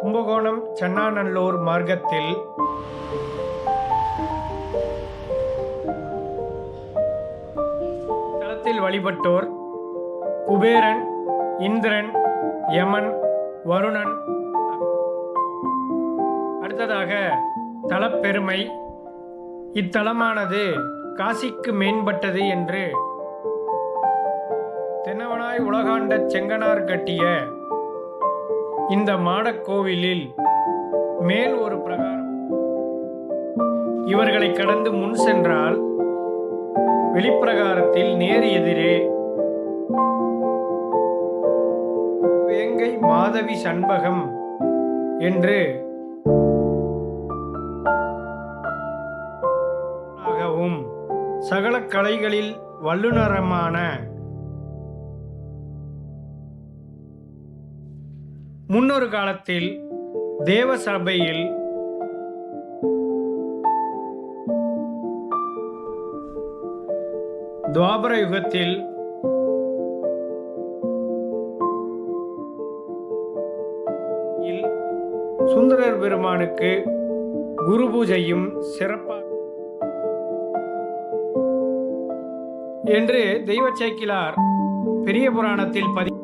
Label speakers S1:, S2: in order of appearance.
S1: கும்பகோணம் சென்னாநல்லூர் மார்க்கத்தில் தலத்தில் வழிபட்டோர் குபேரன் இந்திரன் யமன் வருணன். அடுத்ததாக தலப்பெருமை. இத்தலமானது காசிக்கு மேம்பட்டது என்று தென்னவனாய் உலகாண்ட செங்கனார் கட்டிய இந்த மாடக்கோவிலில் மேல் ஒரு பிரகாரம். இவர்களை கடந்து முன் சென்றால் வெளிப்பிரகாரத்தில் நேர் எதிரே வேங்கை மாதவி சண்பகம் என்று ஆகவும் சகல கலைகளில் வல்லுநரமான முன்னொரு காலத்தில் தேவ சபையில் துவாபர யுகத்தில் சுந்தரர் பெருமானுக்கு குரு பூஜையும் சிறப்பாக என்று தெய்வ சேக்கிலார் பெரிய புராணத்தில் பதி